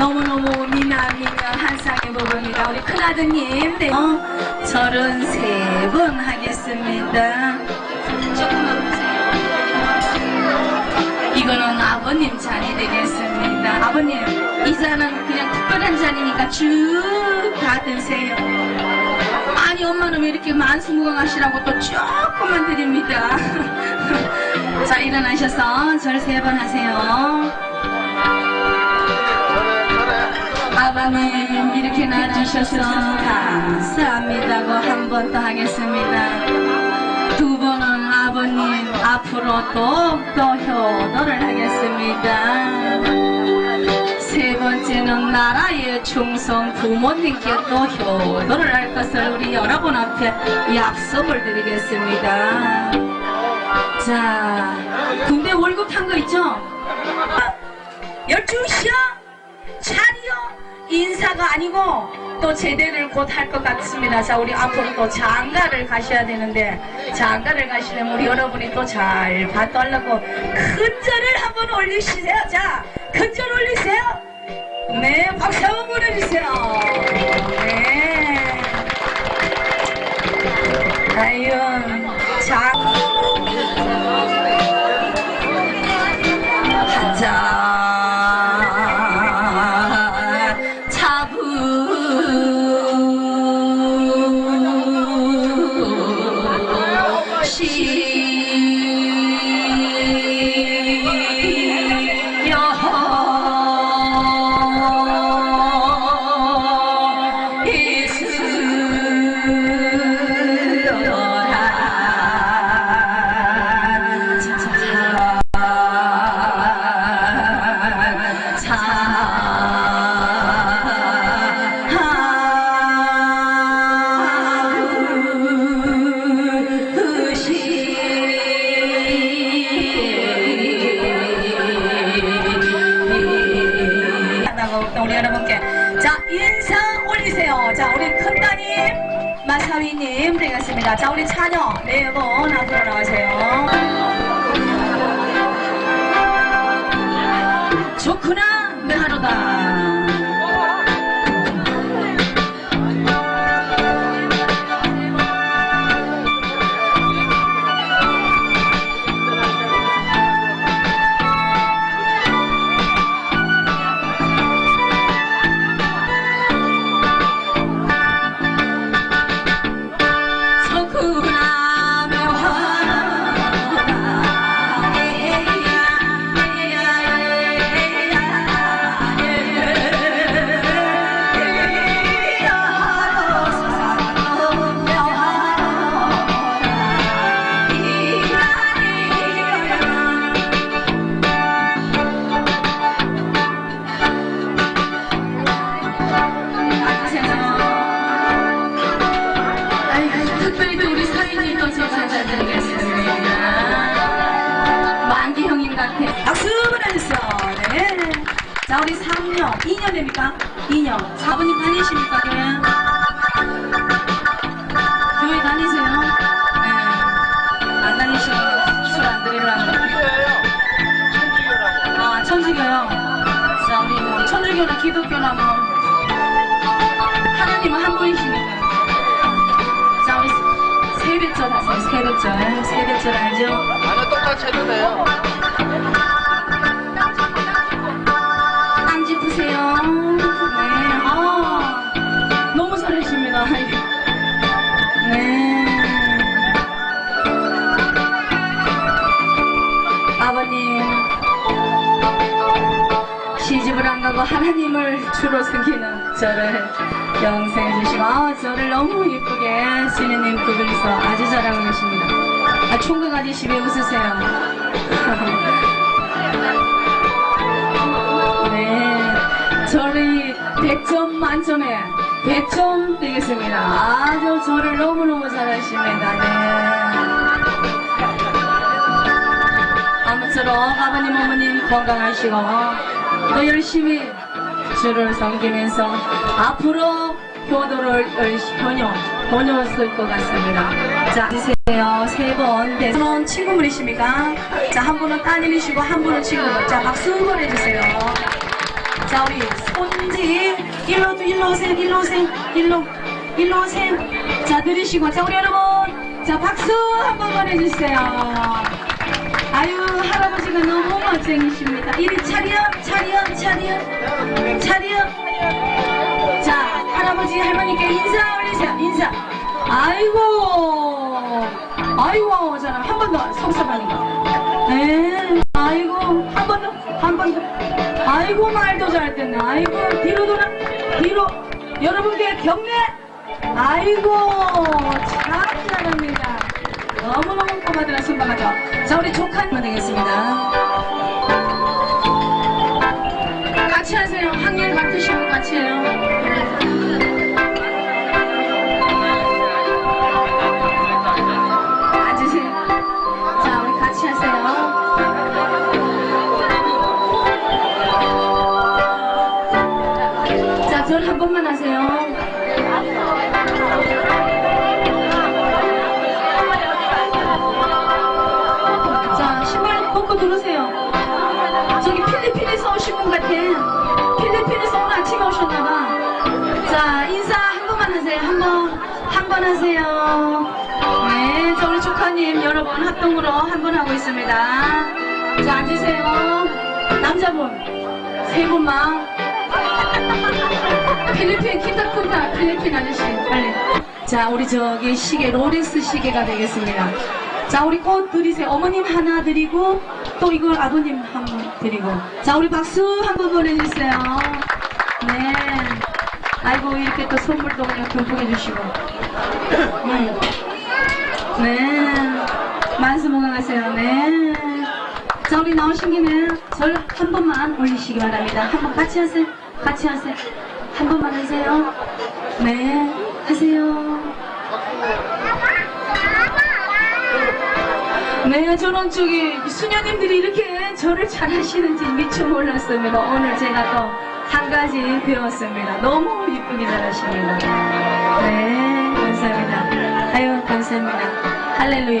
너무너무 미남이며 한상의 부분이다. 우리 큰아드님, 네. 어, 33번 하겠습니다. 조금만 보세요. 이거는 아버님 잔이 되겠습니다. 아버님, 이 잔은 그냥 특별한 잔이니까 쭉 다 드세요. 아니, 엄마는 왜 이렇게 만수무강하시라고 또 조금만 드립니다. 자, 일어나셔서 절 세 번 하세요. 아버님 이렇게 낳아주셔서 감사합니다고 한 번 더 하겠습니다. 두 번은 아버님 앞으로 또또 효도를 하겠습니다. 세 번째는 나라의 충성 부모님께 또 효도를 할 것을 우리 여러분 앞에 약속을 드리겠습니다. 자, 군대 월급 탄 거 있죠? 열중시야 차리요 인사가 아니고 또 제대를 곧 할 것 같습니다. 자, 우리 앞으로 또 장가를 가셔야 되는데 장가를 가시려면 우리 여러분이 또 잘 봐달라고 큰절을 한번 올리시세요. 자, 큰절 올리세요. 네, 박수 한번 보내주세요. 우 큰따님 마사위님 되겠습니다. 자 우리 차녀 네분 앞으로 나와세요. 좋구나 내 하루다. 자, 우리 3년, 2년 됩니까? 2년. 4분님 다니십니까, 교회? 교회 다니세요? 네. 안 다니시면 술안 드리려고. 아, 천주교요? 자, 우리 뭐, 천주교나 기독교나 뭐, 하나님은 한 분이시니까. 자, 우리 세뱃절 하세요. 세뱃절. 세뱃절 알죠? 아니 똑같이 해도 돼요. 하나님을 주로 섬기는 저를 영생해 주시고 아, 저를 너무 예쁘게 수녀님 두 분이서 아주 잘하고 계십니다. 아, 총각 아저씨 왜 웃으세요? 네, 저희 100점 만점에 100점 되겠습니다. 아주 저를 너무너무 잘하십니다. 네. 아무쪼록 아버님, 어머님 건강하시고 또 열심히 주를 섬기면서 앞으로 효도를 효녀, 효녀 쓸것 같습니다. 자, 드세요. 세 번. 네. 한 분은 친구분이십니까? 자, 한 분은 따님이시고 한 분은 친구분. 자, 박수 보내주세요. 자, 우리 손지. 일로, 일로 오세요, 일로 오세요. 일로, 일로 오세요. 자, 들으시고. 자, 우리 여러분. 자, 박수 한 번만 해주세요. 아유, 할아버지가 너무 멋쟁이십니다. 이리 차려, 차려, 차려, 차려. 자, 할아버지, 할머니께 인사 올리세요. 인사. 아이고, 아이고, 저는 한번 더, 성사반이가. 네, 아이고, 한 번 더, 한 번 더. 아이고, 말도 잘 듣네. 아이고, 뒤로 돌아, 뒤로. 여러분께 경례. 아이고, 참 잘합니다. 너무너무 고마드라 순방하죠. 자, 우리 조카님 되겠습니다. 조카님 여러분 합동으로 한번 하고 있습니다. 자, 앉으세요. 남자분, 세 분만. 필리핀 키타쿠타 필리핀 아저씨 빨리 자 우리 저기 시계 롤렉스 시계가 되겠습니다 자 우리 꽃 드리세요 어머님 하나 드리고 또 이걸 아버님 한 번 드리고 자 우리 박수 한 번 보내주세요 네 아이고 이렇게 또 선물도 그냥 듬뿍 해주시고 음. 네 만수무강하세요 네 자 우리 나오신 김에 절 한 번만 올리시기 바랍니다 한 번 같이 하세요 같이 하세요 한 번만 하세요 네 하세요 네, 저는 저기 수녀님들이 이렇게 저를 잘 하시는지 미처 몰랐습니다. 오늘 제가 또 한 가지 배웠습니다. 너무 이쁘게 잘하십니다. 네, 감사합니다. 아유, 감사합니다. 할렐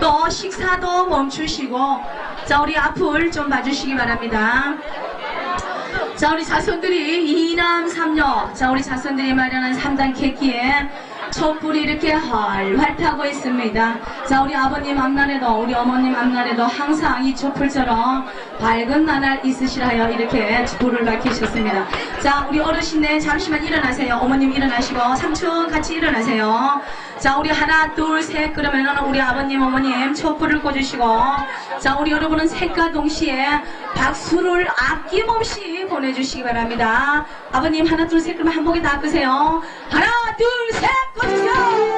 또 식사도 멈추시고, 자, 우리 앞을 좀 봐주시기 바랍니다. 자, 우리 자손들이 이남 삼녀, 자, 우리 자손들이 마련한 3단 캐기에 촛불이 이렇게 활활 타고 있습니다. 자, 우리 아버님 앞날에도, 우리 어머님 앞날에도 항상 이 촛불처럼 밝은 나날 있으시라요. 이렇게 불을 밝히셨습니다. 자, 우리 어르신네 잠시만 일어나세요. 어머님 일어나시고, 삼촌 같이 일어나세요. 자, 우리 하나, 둘, 셋, 그러면은 우리 아버님, 어머님 촛불을 꽂으시고, 자, 우리 여러분은 셋과 동시에 박수를 아낌없이 보내주시기 바랍니다. 아버님, 하나, 둘, 셋, 그러면 한 목에 다 끄세요. 하나, 둘, 셋, 꺼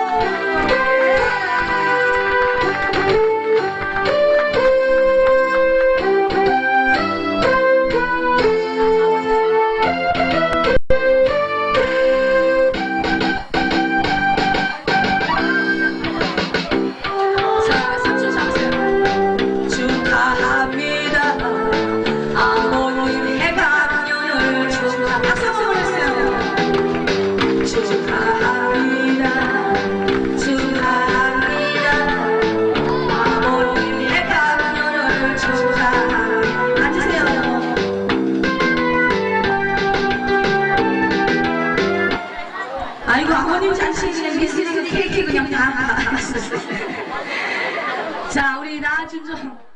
Thank you.